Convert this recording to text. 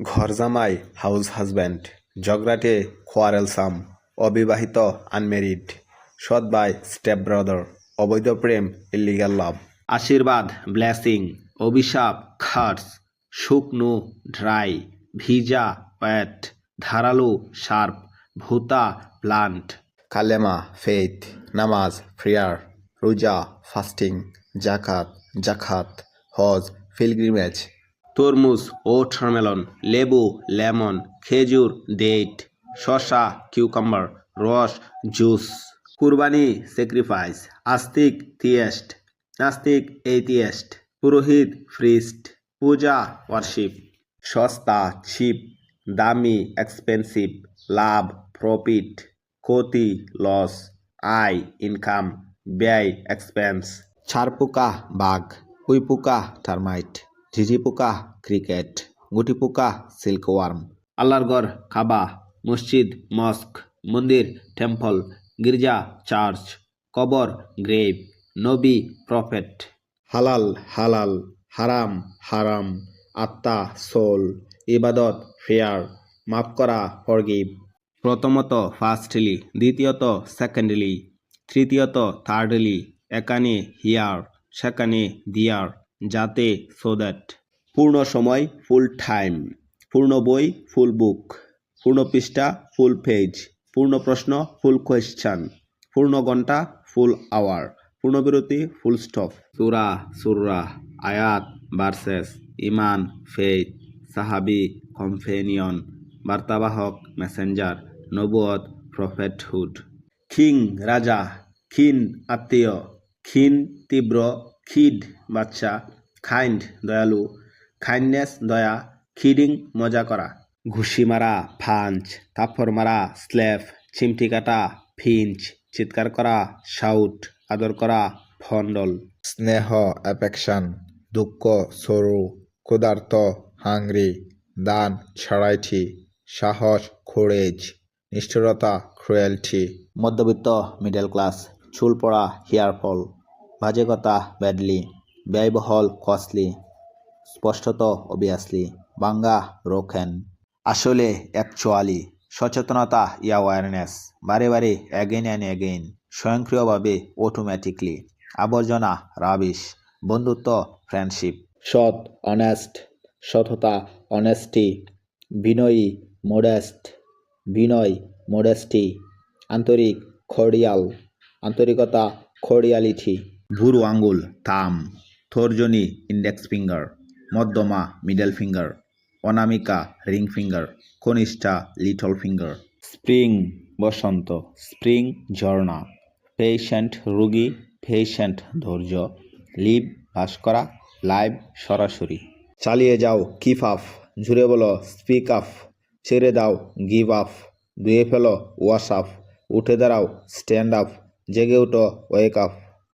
ঘর জামাই house husband ঝগড়াটে কোয়ারেলসাম অবিবাহিত আনমেরিড সৎ বাই স্টেপ ব্রাদার, অবৈধ প্রেম, ইলিগাল লাভ। আশীর্বাদ, ব্লেসিং, অভিশাপ, খার্স, শুকনো, ড্রাই, ভিজা, প্যাট, ধারালো, শার্প, ভূতা, প্লান্ট। কালেমা ফেথ নামাজ, প্রেয়ার, রোজা, ফাস্টিং, জাকাত জাকাত, হজ ফিলগ্রিমেজ তরমুজ ওঠারমেলন লেবু, লেমন, খেজুর ডেট শসা, কিউকাম্বার, রস, জুস। কুরবানি স্যাক্রিফাইস, আস্তিক থিয়েস্ট নাস্তিক এইথিয়েস্ট পুরোহিত ফ্রিস্ট, পূজা ওয়ার্শিপ, সস্তা, চিপ, দামি, এক্সপেন্সিভ, লাভ, প্রফিট, ক্ষতি, লস, আয়, ইনকাম, ব্যয়, এক্সপেন্স। ছারপোকা বাঘ, উইপোকা টার্মাইট। ঝিঝি পোকা ক্রিকেট গুটি পোকা সিল্কওয়ার্ম আল্লাহর কাবা, মসজিদ, মস্ক, মন্দির, টেম্পল, গির্জা, চার্চ, কবর, গ্রেভ, নবী, প্রফেট। হালাল হালাল, হারাম হারাম, আত্মা, সোল, ইবাদত, ফেয়ার, মাফ করা, ফরগিভ। প্রথমত, ফার্স্টলি। দ্বিতীয়ত, সেকেন্ডলি। তৃতীয়ত, থার্ডলি। একানে, হিয়ার। সেখানে দিয়ার। যাতে সো দ্যাট পূর্ণ সময় ফুল টাইম পূর্ণ বই ফুল বুক পূর্ণ পৃষ্ঠা ফুল পেজ পূর্ণ প্রশ্ন ফুল কোয়েশ্চান পূর্ণ ঘণ্টা ফুল আওয়ার পূর্ণবিরতি ফুল স্টপ সুরা, সুররা, আয়াত ভার্সেস ইমান ফেইথ সাহাবি কম্পেনিয়ন বার্তাবাহক মেসেঞ্জার নবুয়ত প্রফেটহুড কিং রাজা খিন আত্মীয় খিন তীব্র খিড বাচ্চা খাইন্ড দয়ালু খাইন্ডনেস দয়া খিডিং মজা করা। ঘুষি মারা ফাঞ্চ থাপ্পর মারা স্ল্যাপ চিমটি কাটা ফিঞ্চ চিৎকার করা শাউট আদর করা ফন্ডল স্নেহ অ্যাফেকশন দুঃখ সরু ক্ষুধার্ত হাংরি দান ছড়াইটি সাহস খোরেজ নিষ্ঠুরতা ক্রুয়েলটি। মধ্যবিত্ত মিডল ক্লাস চুল পড়া হেয়ার ফল। বাজে কথা, ব্যাডলি। ব্যয়বহল কস্টলি স্পষ্টত অবিয়াসলি বাঙ্গা রোখেন আসলে অ্যাকচুয়ালি সচেতনতা ইয়া অ্যাওয়ারনেস বারে বারে অ্যাগেন অ্যান্ড অ্যাগেন স্বয়ংক্রিয়ভাবে অটোমেটিকলি আবর্জনা রাবিশ বন্ধুত্ব ফ্রেন্ডশিপ সৎ অনেস্ট সততা অনেস্টি বিনয়ী মোডেস্ট বিনয় মোডেস্টি আন্তরিক খড়িয়াল আন্তরিকতা খড়িয়ালিটি ভুরু আঙ্গুল থাম তর্জনী ইন্ডেক্স ফিঙ্গার মধ্যমা মিডল ফিঙ্গার অনামিকা রিং ফিঙ্গার কনিষ্ঠা লিটল ফিঙ্গার স্প্রিং বসন্ত স্প্রিং ঝর্ণা পেশেন্ট রোগী পেশেন্ট ধৈর্য লিভ বাস করা লাইভ সরাসরি। চালিয়ে যাও কিপ আপ জুড়ে বলো স্পিক আপ ছেড়ে দাও গিভ আপ ধুয়ে ফেলো ওয়াশ আপ উঠে দাঁড়াও স্ট্যান্ড আপ জেগে উঠো ওয়েক আপ